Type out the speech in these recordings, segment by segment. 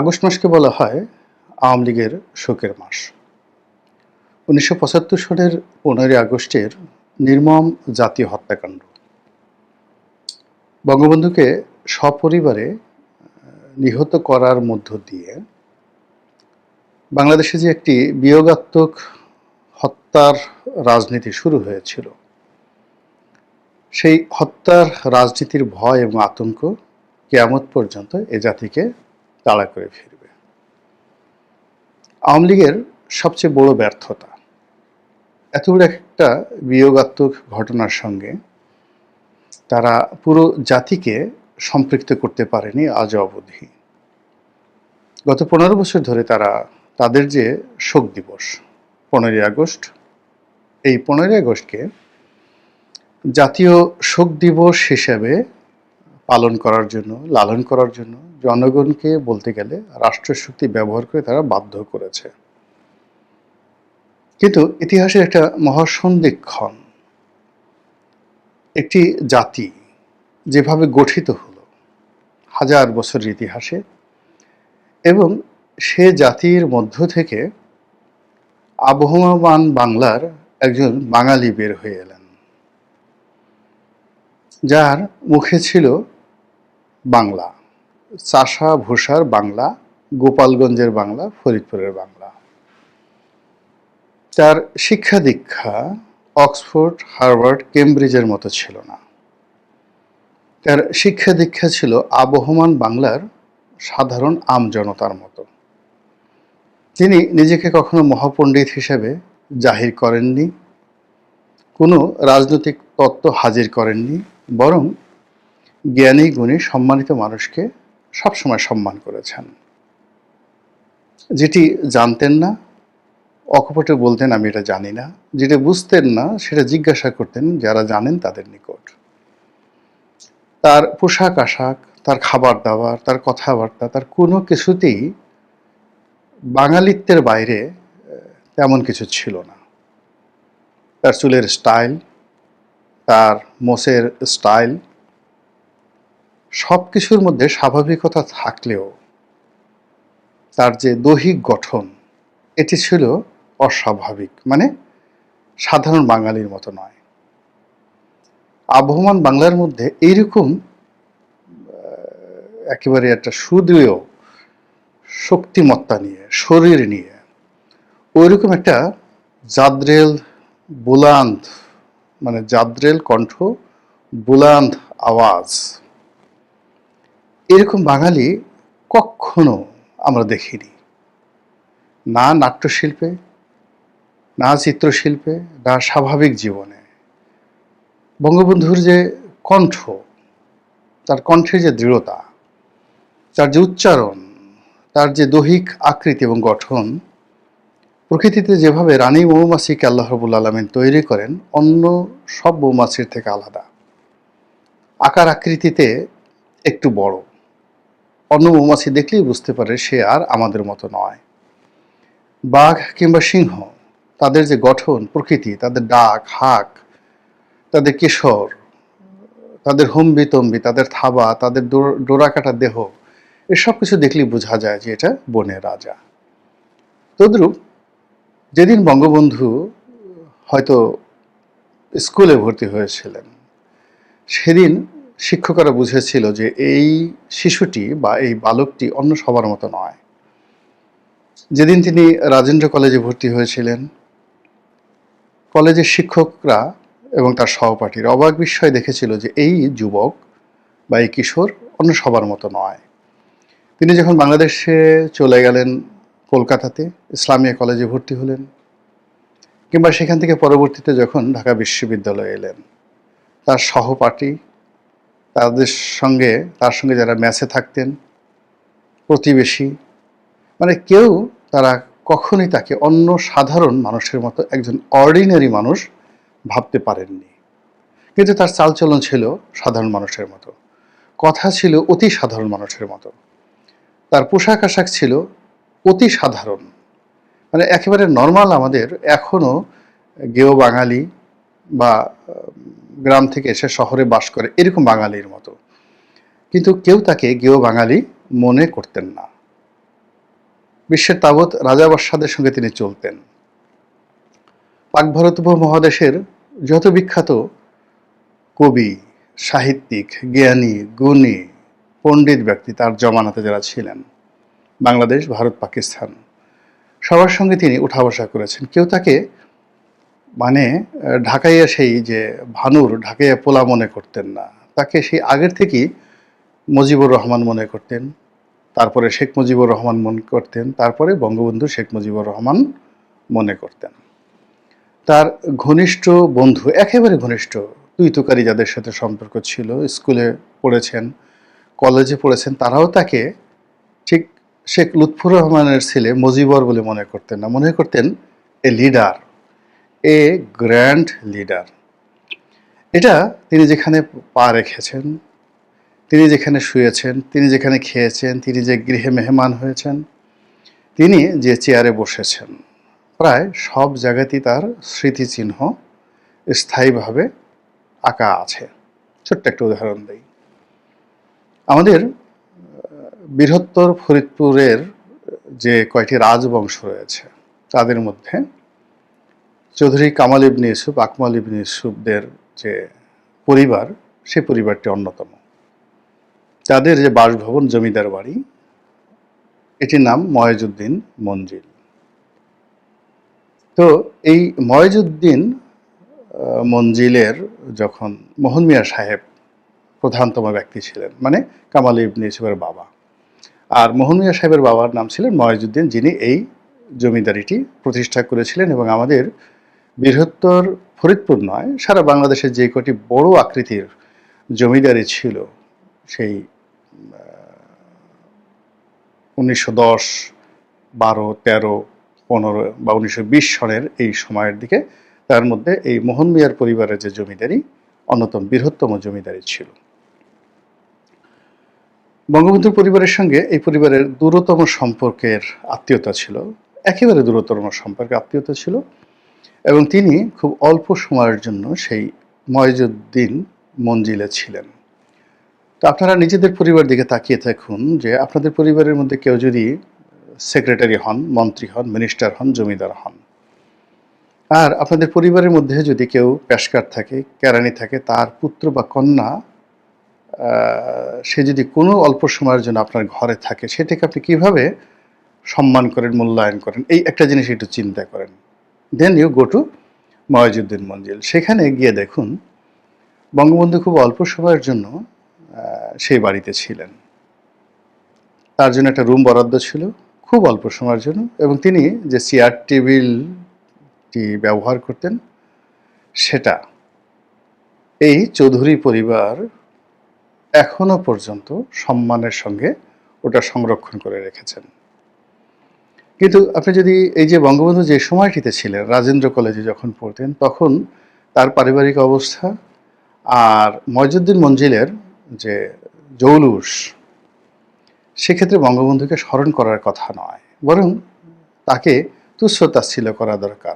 August মাসকে বলা হয় আওয়ামী লীগের শোকের মাস। উনিশশো পঁচাত্তর সালের পনেরোই আগস্টের নির্মম জাতীয় হত্যাকাণ্ড। বঙ্গবন্ধুকে সপরিবারে নিহত করার মধ্য দিয়ে বাংলাদেশে যে একটি বিয়োগাত্মক হত্যার রাজনীতি শুরু হয়েছিল, সেই হত্যার রাজনীতির ভয় এবং আতঙ্ক কেয়ামত পর্যন্ত এ জাতিকে তাড়া করে ফিরবে। আওয়ামী লীগের সবচেয়ে বড় ব্যর্থতা, এত বড় একটা বিয়োগাত্মক ঘটনার সঙ্গে তারা পুরো জাতিকে সম্পৃক্ত করতে পারেনি আজ অবধি। গত পনেরো বছর ধরে তারা তাদের যে শোক দিবস, পনেরোই আগস্ট, এই পনেরোই আগস্টকে জাতীয় শোক দিবস হিসেবে পালন করার জন্য, লালন করার জন্য জনগণকে বলতে গেলে রাষ্ট্রশক্তি ব্যবহার করে তারা বাধ্য করেছে। কিন্তু ইতিহাসের একটা মহাসন্ধিক্ষণ। একটি জাতি যেভাবে গঠিত হলো হাজার বছরের ইতিহাসে এবং সে জাতির মধ্য থেকে আবহমান বাংলার একজন বাঙালি বের হয়ে এলেন। যার মুখে ছিল বাংলা। চাষা ভূষার বাংলা, গোপালগঞ্জের বাংলা, ফরিদপুরের বাংলা। তার শিক্ষা দীক্ষা অক্সফোর্ড, হার্ভার্ড, কেমব্রিজের মতো ছিল না। তার শিক্ষা দীক্ষা ছিল আবহমান বাংলার সাধারণ আমজনতার মতো। তিনি নিজেকে কখনো মহাপণ্ডিত হিসেবে জাহির করেননি। কোনো রাজনৈতিক তত্ত্ব হাজির করেননি, বরং জ্ঞানী, গুণী, সম্মানিত মানুষকে সবসময় সম্মান করেছেন। যেটি জানতেন না, অকপটে বলতেন, আমি এটা জানি না। যেটা বুঝতেন না, সেটা জিজ্ঞাসা করতেন, যারা জানেন তাদের নিকট। তার পোশাক, আশাক, তার খাবার দাবার, তার কথাবার্তা, তার কোনো কিছুতেই বাঙালিত্বের বাইরে তেমন কিছু ছিল না। তার চুলের স্টাইল, তার মোষের স্টাইল সব কিছুর মধ্যে স্বাভাবিকতা থাকলেও তার যে দৈহিক গঠন, এটি ছিল অস্বাভাবিক মানে সাধারণ বাঙালির মতো নয়। আবহমান বাংলার মধ্যে এইরকম একেবারে একটা সুদৃঢ় শক্তিমত্তা নিয়ে, শরীর নিয়ে, ওইরকম একটা জাদ্রেল বুলান্ত মানে জাদ্রেল কণ্ঠ বুলান্ত আওয়াজ এরকম বাঙালি কখনো আমরা দেখিনি। না নাট্যশিল্পে, না চিত্রশিল্পে, না স্বাভাবিক জীবনে। বঙ্গবন্ধুর যে কণ্ঠ, তার কণ্ঠের যে দৃঢ়তা, তার যে উচ্চারণ, তার যে দৈহিক আকৃতি এবং গঠন, প্রকৃতিতে যেভাবে রানী মৌমাছিকে আল্লাহ রবুল আলমিন তৈরি করেন, অন্য সব মৌমাছির থেকে আলাদা। আকার আকৃতিতে একটু বড়। অন্য মৌমাছি দেখলেই বুঝতে পারে সে আর আমাদের মতো নয়। বাঘ কিংবা সিংহ, তাদের যে গঠন, প্রকৃতি, তাদের ডাক, হাক, তাদের কেশর, তাদের হম্বি তম্বি তাদের থাবা, তাদের ডোর- ডোরাকাটা দেহ, এসব কিছু দেখলেই বোঝা যায় যে এটা বনের রাজা। তদ্রূপ যেদিন বঙ্গবন্ধু হয়তো স্কুলে ভর্তি হয়েছিলেন, সেদিন শিক্ষকরা বুঝেছিল যে এই শিশুটি বা এই বালকটি অন্য সবার মতো নয়। যেদিন তিনি রাজেন্দ্র কলেজে ভর্তি হয়েছিলেন, কলেজের শিক্ষকরা এবং তার সহপাঠীরা অবাক বিস্ময় দেখেছিল যে এই যুবক বা এই কিশোর অন্য সবার মতো নয়। তিনি যখন বাংলাদেশে চলে গেলেন, কলকাতাতে ইসলামিয়া কলেজে ভর্তি হলেন, কিংবা সেখান থেকে পরবর্তীতে যখন ঢাকা বিশ্ববিদ্যালয়ে এলেন, তার সহপাঠী তাদের সঙ্গে, তার সঙ্গে যারা ম্যাচে থাকতেন, প্রতিবেশী মানে কেউ তারা কখনই তাকে অন্য সাধারণ মানুষের মতো একজন অর্ডিনারি মানুষ ভাবতে পারেননি। কিন্তু তার চালচলন ছিল সাধারণ মানুষের মতো। কথা ছিল অতি সাধারণ মানুষের মতো। তার পোশাক আশাক ছিল অতি সাধারণ। মানে একেবারে নর্মাল আমাদের এখনও গেও বাঙালি বা গ্রাম থেকে এসে শহরে বাস করে, এরকম বাঙালির মতো। কিন্তু কেউ তাকে গেও বাঙালি মনে করতেন না। বিশ্বের তাবৎ রাজা বাদশাদের সঙ্গে তিনি চলতেন। পাক ভারত উপমহাদেশের যত বিখ্যাত কবি, সাহিত্যিক, জ্ঞানী, গুণী, পণ্ডিত ব্যক্তি তার জমানাতে যারা ছিলেন, বাংলাদেশ, ভারত, পাকিস্তান, সবার সঙ্গে তিনি উঠা বসা করেছেন। কেউ তাকে মানে ঢাকাইয়া সেই যে ভানুর ঢাকাইয়া পোলা মনে করতেন না, তাকে সেই আগের থেকেই মুজিবুর রহমান মনে করতেন, তারপরে শেখ মুজিবুর রহমান মনে করতেন, তারপরে বঙ্গবন্ধু শেখ মুজিবুর রহমান মনে করতেন। তার ঘনিষ্ঠ বন্ধু, একেবারে ঘনিষ্ঠ তুই তুকারি যাদের সাথে সম্পর্ক ছিল, স্কুলে পড়েছেন, কলেজে পড়েছেন, তারাও তাকে ঠিক শেখ লুৎফুর রহমানের ছেলে মুজিবর বলে মনে করতেন না, মনে করতেন a leader. A grand leader এটা তিনি যেখানে পা রেখেছেন, তিনি যেখানে শুয়েছেন, তিনি যেখানে খেয়েছেন, তিনি যে গৃহে মেহমান হয়েছেন, তিনি যে চেয়ারে বসেছেন, প্রায় সব জায়গাতেই তার স্মৃতিচিহ্ন স্থায়ীভাবে আঁকা আছে। ছোট্ট একটা উদাহরণ দিই। আমাদের বৃহত্তর ফরিদপুরের যে কয়টি রাজবংশ রয়েছে, তাদের মধ্যে চৌধুরী কামাল ইবনে ইউসুফ আকমাল ইবনে ইউসুফদের যে পরিবার সেই পরিবারটি অন্যতম। তাদের যে বাসভবন জমিদার বাড়ি এটির নাম ময়েজউদ্দিন মঞ্জিল। তো এই ময়েজউদ্দিন আহ, মঞ্জিলের যখন মোহন মিয়া সাহেব প্রধানতম ব্যক্তি ছিলেন মানে কামাল ইবনে ইউসুফের বাবা আর মোহন মিয়া সাহেবের বাবার নাম ছিলেন ময়েজউদ্দিন যিনি এই জমিদারিটি প্রতিষ্ঠা করেছিলেন এবং আমাদের বৃহত্তর ফরিদপুর নয়, সারা বাংলাদেশের যে কটি বড় আকৃতির জমিদারি ছিল, সেই উনিশশো দশ, বারো, তেরো, পনেরো বা উনিশশো বিশ সনের এই সময়ের দিকে, তার মধ্যে এই মোহন মিয়ার পরিবারের যে জমিদারি, অন্যতম বৃহত্তম জমিদারি ছিল। বঙ্গবন্ধুর পরিবারের সঙ্গে এই পরিবারের দূরতম সম্পর্কের আত্মীয়তা ছিল। একেবারে দূরতম সম্পর্কে আত্মীয়তা ছিল। এবং তিনি খুব অল্প সময়ের জন্য সেই ময়জুদ্দিন মঞ্জিলে ছিলেন। তো আপনারা নিজেদের পরিবার দিকে তাকিয়ে থাকুন যে আপনাদের পরিবারের মধ্যে কেউ যদি সেক্রেটারি হন, মন্ত্রী হন, মিনিস্টার হন, জমিদার হন। আর আপনাদের পরিবারের মধ্যে যদি কেউ পেশকার থাকে, কেরানি থাকে, তার পুত্র বা কন্যা সে যদি কোনো অল্প সময়ের জন্য আপনার ঘরে থাকে, সেটাকে আপনি কীভাবে সম্মান করেন, মূল্যায়ন করেন, এই একটা জিনিস একটু চিন্তা করেন। Then you go to Moizuddin Manzil সেখানে গিয়ে দেখুন, বঙ্গবন্ধু খুব অল্প সময়ের জন্য সেই বাড়িতে ছিলেন। তার জন্য একটা রুম বরাদ্দ ছিল, খুব অল্প সময়ের জন্য, এবং তিনি যে চেয়ার টেবিলটি ব্যবহার করতেন, সেটা এই চৌধুরী পরিবার এখনও পর্যন্ত সম্মানের সঙ্গে ওটা সংরক্ষণ করে রেখেছেন। কিন্তু আপনি যদি এই যে বঙ্গবন্ধু যে সময়টিতে ছিলেন, রাজেন্দ্র কলেজে যখন পড়তেন, তখন তার পারিবারিক অবস্থা আর ময়জুদ্দিন মঞ্জিলের যে জৌলুস, সেক্ষেত্রে বঙ্গবন্ধুকে স্মরণ করার কথা নয়। বরং তাকে তুচ্ছ তাচ্ছিল্য করা দরকার।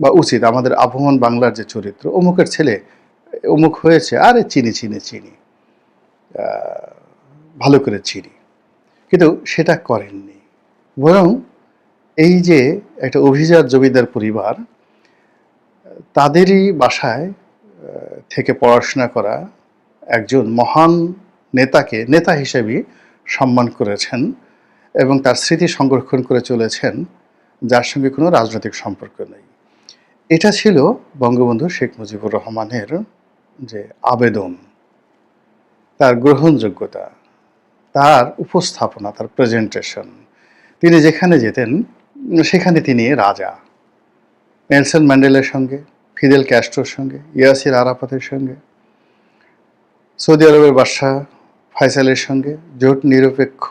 বা উচিত, আমাদের আবহমান বাংলার যে চরিত্র, অমুকের ছেলে, অমুক হয়েছে, আরে চিনি চিনি চিনি ভালো করে চিনি। কিন্তু সেটা করেননি। বরং এই যে একটা অভিজাত জমিদার পরিবার, তাদেরই বাসায় থেকে পড়াশোনা করা একজন মহান নেতাকে, নেতা হিসেবে সম্মান করেছেন এবং তার স্মৃতি সংরক্ষণ করে চলেছেন, যার সঙ্গে কোনো রাজনৈতিক সম্পর্ক নেই। এটা ছিল বঙ্গবন্ধু শেখ মুজিবুর রহমানের যে আবেদন, তার গ্রহণযোগ্যতা, তার উপস্থাপনা, তার প্রেজেন্টেশন তিনি যেখানে যেতেন সেখানে তিনি রাজা। নেলসন ম্যান্ডেলের সঙ্গে, ফিদেল ক্যাস্ট্রোর সঙ্গে, ইয়াসির আরাফাতের সঙ্গে, সৌদি আরবের বাদশাহ ফাইসালের সঙ্গে জোট নিরপেক্ষ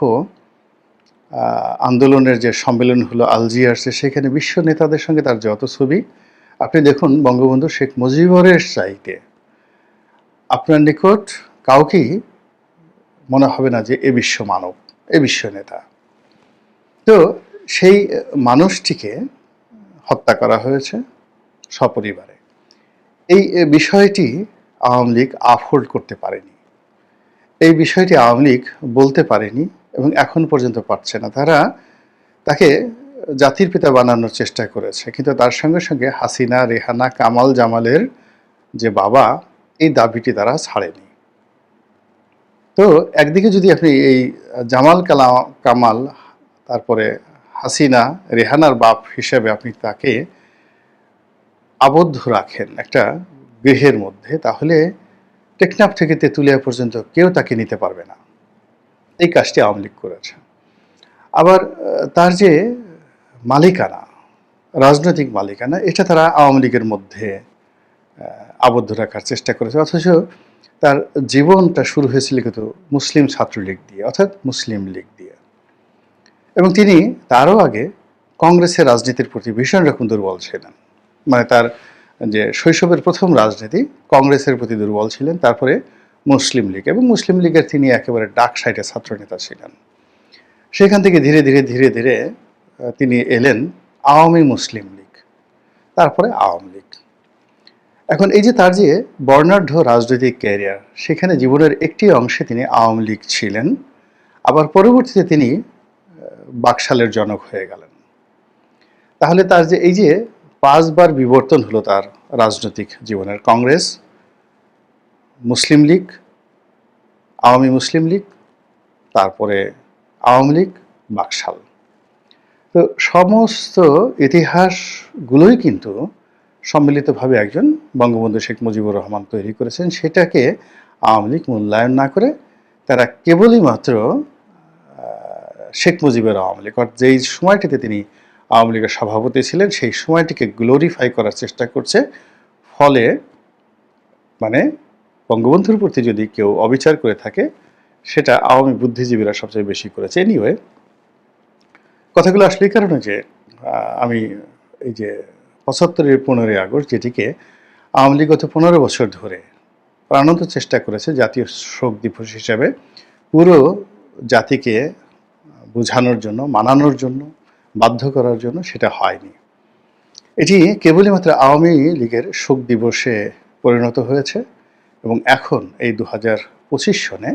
আন্দোলনের যে সম্মেলন হলো আলজিয়ার্সে, সেখানে বিশ্ব নেতাদের সঙ্গে তার যত ছবি, আপনি দেখুন বঙ্গবন্ধু শেখ মুজিবরের চাইতে। আপনার নিকট কাউকেই মনে হবে না যে এ বিশ্ব মানব, এ বিশ্ব নেতা। তো সেই মানুষটিকে হত্যা করা হয়েছে সপরিবারে। এই বিষয়টি আওয়ামী লীগ আফোর্ড করতে পারেনি। এই বিষয়টি আওয়ামী লীগ বলতে পারেনি এবং এখন পর্যন্ত পারছে না। তারা তাকে জাতির পিতা বানানোর চেষ্টা করেছে, কিন্তু তার সঙ্গে সঙ্গে হাসিনা, রেহানা, কামাল জামালের যে বাবা, এই দাবিটি তারা ছাড়েনি। তো একদিকে যদি আপনি এই জামাল কালা কামাল, তারপরে হাসিনা, রেহানার বাপ হিসেবে আপনি তাকে আবদ্ধ রাখেন একটা গৃহের মধ্যে, তাহলে টেকনাফ থেকে তেঁতুলিয়া পর্যন্ত কেউ তাকে নিতে পারবে না। এই কাজটি আওয়ামী লীগ করেছে। আবার তার যে মালিকানা, রাজনৈতিক মালিকানা, এটা তারা আওয়ামী লীগের মধ্যে আবদ্ধ রাখার চেষ্টা করেছে। অথচ তার জীবনটা শুরু হয়েছিল কিন্তু মুসলিম ছাত্রলীগ দিয়ে, অর্থাৎ মুসলিম লীগ। এবং তিনি তারও আগে কংগ্রেসের রাজনীতির প্রতি ভীষণ রকম দুর্বল ছিলেন। মানে তার যে শৈশবের প্রথম রাজনীতি, কংগ্রেসের প্রতি দুর্বল ছিলেন, তারপরে মুসলিম লীগ এবং মুসলিম লীগের তিনি একেবারে ডাক সাইডে ছাত্রনেতা ছিলেন। সেখান থেকে ধীরে ধীরে ধীরে ধীরে তিনি এলেন আওয়ামী মুসলিম লীগ, তারপরে আওয়ামী লীগ। এখন এই যে তার যে বর্ণাঢ্য রাজনৈতিক ক্যারিয়ার, সেখানে জীবনের একটি অংশে তিনি আওয়ামী লীগ ছিলেন। আবার পরবর্তীতে তিনি বাকশালের জনক হয়ে গেলেন। তাহলে তার যে এই যে পাঁচবার বিবর্তন হলো তার রাজনৈতিক জীবনের, কংগ্রেস, মুসলিম লীগ, আওয়ামী মুসলিম লীগ, তারপরে আওয়ামী লীগ, বাকশাল। তো সমস্ত ইতিহাসগুলোই কিন্তু সম্মিলিতভাবে একজন বঙ্গবন্ধু শেখ মুজিবুর রহমান তৈরি করেছেন। সেটাকে আওয়ামী লীগ মূল্যায়ন না করে তারা কেবলই মাত্র শেখ মুজিবের আওয়ামী লীগ। অর্থাৎ যেই সময়টিতে তিনি আওয়ামী লীগের সভাপতি ছিলেন, সেই সময়টিকে গ্লোরিফাই করার চেষ্টা করছে। ফলে মানে বঙ্গবন্ধুর প্রতি যদি কেউ অবিচার করে থাকে, সেটা আওয়ামী বুদ্ধিজীবীরা সবচেয়ে বেশি করেছে। এনিওয়ে কথাগুলো আসলে এই কারণে যে আমি এই যে পঁচাত্তরের পনেরোই আগস্ট যেটিকে আওয়ামী লীগ গত পনেরো বছর ধরে প্রাণন্ত চেষ্টা করেছে জাতীয় শোক দিবস হিসাবে, পুরো জাতিকে বোঝানোর জন্য, মানানোর জন্য, বাধ্য করার জন্য সেটা হয়নি। এটি কেবলই মাত্র আওয়ামী লীগের শোক দিবসে পরিণত হয়েছে এবং এখন এই দু হাজার পঁচিশ সনে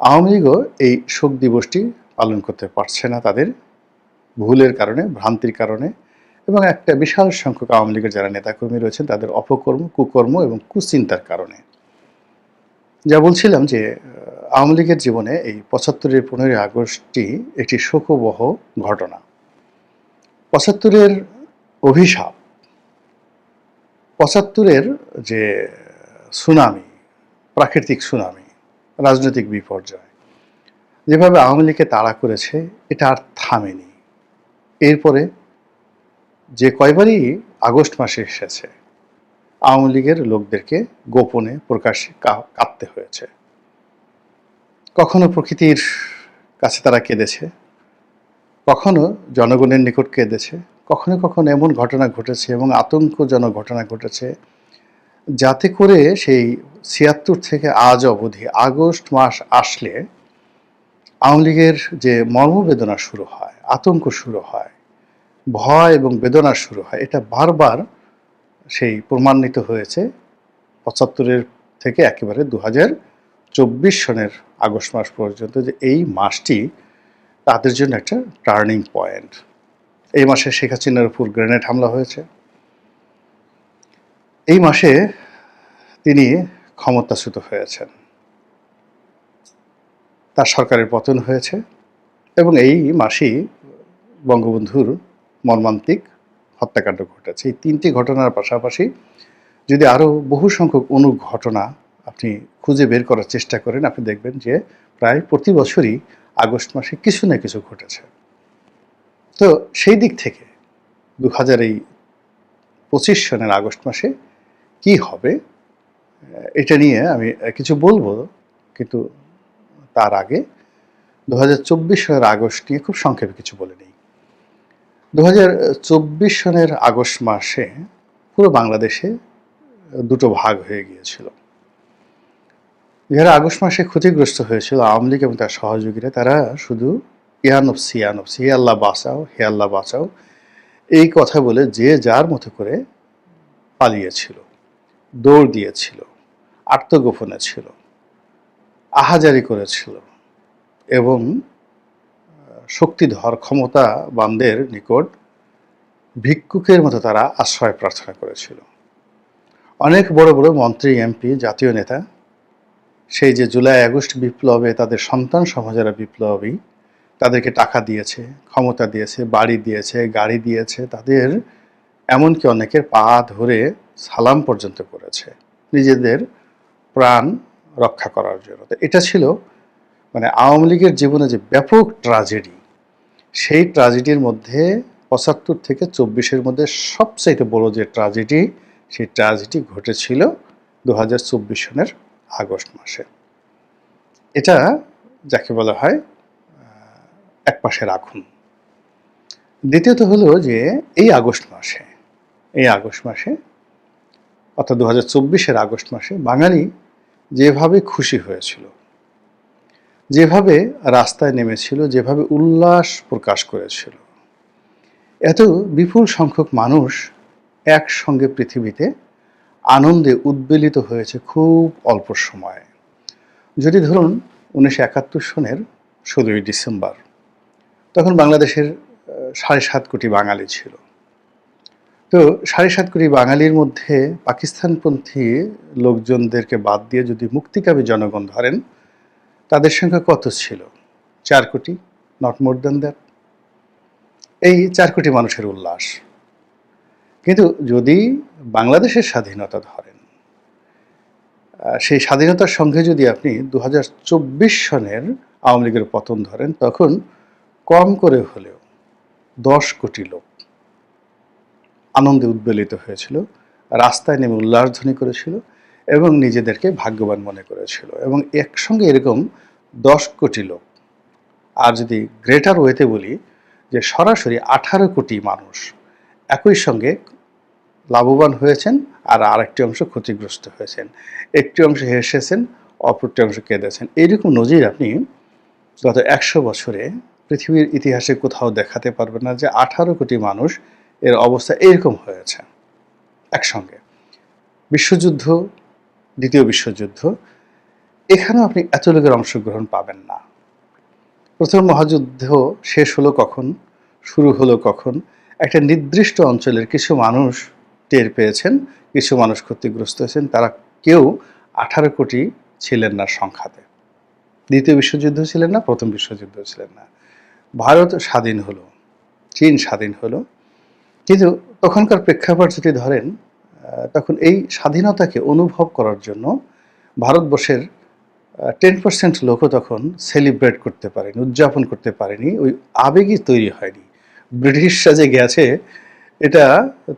আওয়ামী লীগও এই শোক দিবসটি পালন করতে পারছে না তাদের। ভুলের কারণে, ভ্রান্তির কারণে এবং একটা বিশাল সংখ্যক আওয়ামী লীগের যারা নেতাকর্মী রয়েছেন, তাদের অপকর্ম, কুকর্ম এবং কুচিন্তার কারণে। যা বলছিলাম যে আওয়ামী লীগের জীবনে এই পঁচাত্তরের পনেরোই আগস্টটি একটি শোকবহ ঘটনা। পঁচাত্তরের অভিশাপ, পঁচাত্তরের যে সুনামি, প্রাকৃতিক সুনামি, রাজনৈতিক বিপর্যয়, যেভাবে আওয়ামী লীগকে তাড়া করেছে, এটা আর থামেনি। এরপরে যে কয়বারই আগস্ট মাসে এসেছে, আওয়ামী লীগের লোকদেরকে গোপনে প্রকাশ্যে কাঁদতে হয়েছে। কখনো প্রকৃতির কাছে তারা কেঁদেছে? কখনো জনগণের নিকট কেঁদেছে? কখনো কখনো এমন ঘটনা ঘটেছে এবং আতঙ্কজনক ঘটনা ঘটেছে যাতে করে সেই ছিয়াত্তর থেকে আজ অবধি, আগস্ট মাস আসলে আওয়ামী লীগের যে মর্মবেদনা শুরু হয়, আতঙ্ক শুরু হয়, ভয় এবং বেদনা শুরু হয়, এটা বারবার সেই প্রমাণিত হয়েছে। পঁচাত্তরের থেকে একেবারে দু হাজার চব্বিশ সনের আগস্ট মাস পর্যন্ত যে এই মাসটি তাদের জন্য একটা টার্নিং পয়েন্ট। এই মাসে শেখ হাসিনার উপর গ্রেনেড হামলা হয়েছে। এই মাসে তিনি ক্ষমতাচ্যুত হয়েছেন। তার সরকারের পতন হয়েছে এবং এই মাসেই বঙ্গবন্ধুর মর্মান্তিক হত্যাকাণ্ড ঘটেছে। এই তিনটি ঘটনার পাশাপাশি যদি আরও বহু সংখ্যক অনু ঘটনা আপনি খুঁজে বের করার চেষ্টা করেন, আপনি দেখবেন যে প্রায় প্রতি বছরই আগস্ট মাসে কিছু না কিছু ঘটেছে। তো সেই দিক থেকে দু হাজার এই পঁচিশ সনের আগস্ট মাসে কি হবে, এটা নিয়ে আমি কিছু বলব, কিন্তু তার আগে দু হাজার চব্বিশ সনের আগস্ট নিয়ে খুব সংক্ষেপে কিছু বলে নিই। দু হাজার চব্বিশ সনের আগস্ট মাসে পুরো বাংলাদেশে দুটো ভাগ হয়ে গিয়েছিল। যারা আগস্ট মাসে ক্ষতিগ্রস্ত হয়েছিল আওয়ামী লীগ এবং তার সহযোগীরা। তারা শুধু ইয়ানফসি ইয়ানফসি হে আল্লাহ বাঁচাও হে আল্লাহ বাঁচাও। এই কথা বলে যে যার মতো করে পালিয়েছিল দৌড় দিয়েছিল আত্মগোপনে ছিল আহাজারি করেছিল এবং আহ, ক্ষমতা ক্ষমতাবানদের নিকট ভিক্ষুকের মতো তারা আশ্রয় প্রার্থনা করেছিল। অনেক বড় বড় মন্ত্রী এমপি জাতীয় নেতা সেই যে জুলাই, আগস্ট বিপ্লবে তাদের সন্তান সমাজেরা বিপ্লবী, তাদেরকে টাকা দিয়েছে, ক্ষমতা দিয়েছে, বাড়ি দিয়েছে, গাড়ি দিয়েছে, তাদের এমনকি অনেকের পা ধরে সালাম পর্যন্ত করেছে। নিজেদের প্রাণ রক্ষা করার জন্য। তো এটা ছিল মানে আওয়ামী লীগের জীবনে যে ব্যাপক ট্রাজেডি, সেই ট্রাজেডির মধ্যে পঁচাত্তর থেকে চব্বিশের মধ্যে সবচাইতে বড় যে ট্রাজেডি, সেই ট্রাজেডি ঘটেছিল দু হাজার চব্বিশ সনের আগস্ট মাসে। এটা যাকে বলা হয় এক পাশে রাখুন। দ্বিতীয়ত হলো যে, এই আগস্ট মাসে, এই আগস্ট মাসে, অর্থাৎ দু হাজার চব্বিশের আগস্ট মাসে বাঙালি যেভাবে খুশি হয়েছিল, যেভাবে রাস্তায় নেমেছিল, যেভাবে উল্লাস প্রকাশ করেছিল, এত বিপুল সংখ্যক মানুষ একসঙ্গে পৃথিবীতে আনন্দে উদ্বেলিত হয়েছে খুব অল্প সময়ে। যদি ধরুন উনিশশো একাত্তর সনের ষোলোই ডিসেম্বর, তখন বাংলাদেশের সাড়ে সাত কোটি বাঙালি ছিল। তো সাড়ে সাত কোটি বাঙালির মধ্যে পাকিস্তানপন্থী লোকজনদেরকে বাদ দিয়ে যদি মুক্তিকামী জনগণ ধরেন, তাদের সংখ্যা কত ছিল? চার কোটি নট মোর দ্যান দ্যাট এই চার কোটি মানুষের উল্লাস। কিন্তু যদি বাংলাদেশের স্বাধীনতা ধরেন সেই স্বাধীনতার সঙ্গে যদি আপনি দু হাজার চব্বিশ সনের আওয়ামী লীগের পতন ধরেন, তখন কম করে হলেও দশ কোটি লোক আনন্দে উদ্বেলিত হয়েছিল, রাস্তায় নেমে উল্লাসধ্বনি করেছিল এবং নিজেদেরকে ভাগ্যবান মনে করেছিল। এবং একসঙ্গে এরকম দশ কোটি লোক, আর যদি গ্রেটার ওয়েতে বলি যে সরাসরি আঠারো কোটি মানুষ একই সঙ্গে লাভবান হয়েছেন আর আরেকটি অংশ ক্ষতিগ্রস্ত হয়েছেন। একটি অংশ হেসেছেন, অপরটি অংশ কেঁদেছেন। এইরকম নজির আপনি গত একশো বছরে পৃথিবীর ইতিহাসে কোথাও দেখাতে পারবেন না যে আঠারো কোটি মানুষ এর অবস্থা এরকম হয়েছে একসঙ্গে। বিশ্বযুদ্ধ, দ্বিতীয় বিশ্বযুদ্ধ, এখানেও আপনি এত লোকের অংশগ্রহণ পাবেন না। প্রথম মহাযুদ্ধ শেষ হলো কখন? শুরু হলো কখন? একটা নির্দিষ্ট অঞ্চলের কিছু মানুষ টের পেয়েছেন, কিছু মানুষ ক্ষতিগ্রস্ত হয়েছেন, তারা কেউ আঠারো কোটি ছিলেন না সংখ্যাতে। দ্বিতীয় বিশ্বযুদ্ধ ছিলেন না, প্রথম বিশ্বযুদ্ধ ছিলেন না। ভারত স্বাধীন হলো, চীন স্বাধীন হলো। কিন্তু তখনকার প্রেক্ষাপট যদি ধরেন তখন এই স্বাধীনতাকে অনুভব করার জন্য ভারতবর্ষের টেন পার্সেন্ট লোকও তখন সেলিব্রেট করতে পারেনি, উদযাপন করতে পারেনি, ওই আবেগই তৈরি হয়নি। ব্রিটিশরা যে গেছে এটা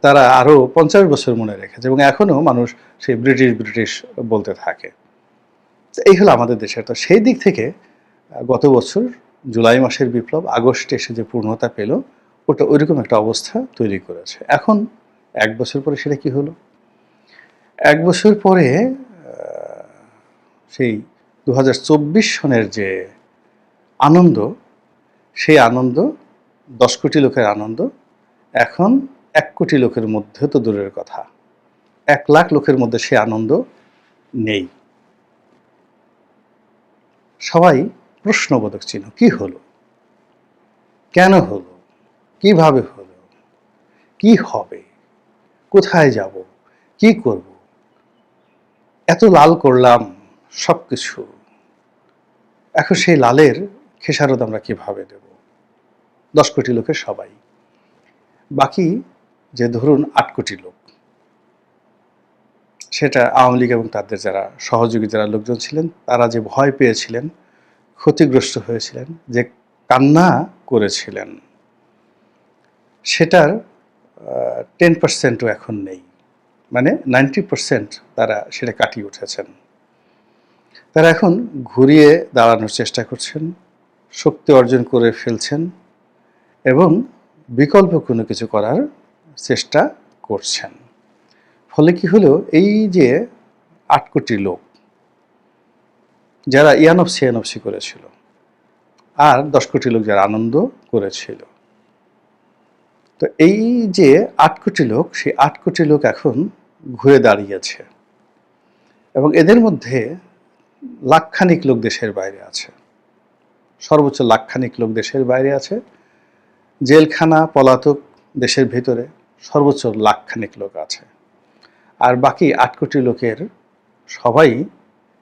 তারা আরও পঞ্চাশ বছর মনে রেখেছে এবং এখনও মানুষ সেই ব্রিটিশ ব্রিটিশ বলতে থাকে। এই হলো আমাদের দেশের তো সেই দিক থেকে, গত বছর জুলাই মাসের বিপ্লব, আগস্টে এসে যে পূর্ণতা পেল, ওটা ওইরকম একটা অবস্থা তৈরি করেছে। এখন এক বছর পরে সেটা কি হলো? এক বছর পরে সেই দু হাজার চব্বিশ সনের যে আনন্দ, সেই আনন্দ, দশ কোটি লোকের আনন্দ এখন এক কোটি লোকের মধ্যে তো দূরের কথা। এক লাখ লোকের মধ্যে সে আনন্দ নেই। সবাই প্রশ্নবোধক চিহ্ন, কি হলো? কেন হলো? কীভাবে হলো? কি হবে? কোথায় যাব? কি করব? এত লাল করলাম সব কিছু এখন সেই লালের খেসারত আমরা কীভাবে দেব? দশ কোটি লোকের সবাই। বাকি যে ধরুন আট কোটি লোক, সেটা আওয়ামী লীগ এবং তাদের যারা সহযোগী যারা লোকজন ছিলেন, তারা যে ভয় পেয়েছিলেন, ক্ষতিগ্রস্ত হয়েছিলেন, যে কান্না করেছিলেন, সেটার টেন পার্সেন্টও এখন নেই। মানে নাইনটি পার্সেন্ট তারা সেটা কাটিয়ে উঠেছেন। তারা এখন ঘুরিয়ে দাঁড়ানোর চেষ্টা করছেন, শক্তি অর্জন করে ফেলছেন এবং বিকল্প কোনো কিছু করার চেষ্টা করছেন। ফলে কি হলো? এই যে আট কোটি লোক, যারা ইয়ানফসি ইয়ানফসি করেছিল, আর দশ কোটি লোক যারা আনন্দ করেছিল। তো এই যে আট কোটি লোক, সেই আট কোটি লোক এখন ঘুরে দাঁড়িয়েছে এবং এদের মধ্যে লাখখানিক লোক দেশের বাইরে আছে। সর্বোচ্চ লাখখানিক লোক দেশের বাইরে আছে। জেলখানা পলাতক দেশের ভিতরে সর্বোচ্চ লাখখানিক লোক আছে। আর বাকি আট কোটি লোকের সবাই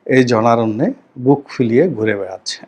এই জনারণ্যে বুক ফুলিয়ে ঘুরে বেড়াচ্ছে।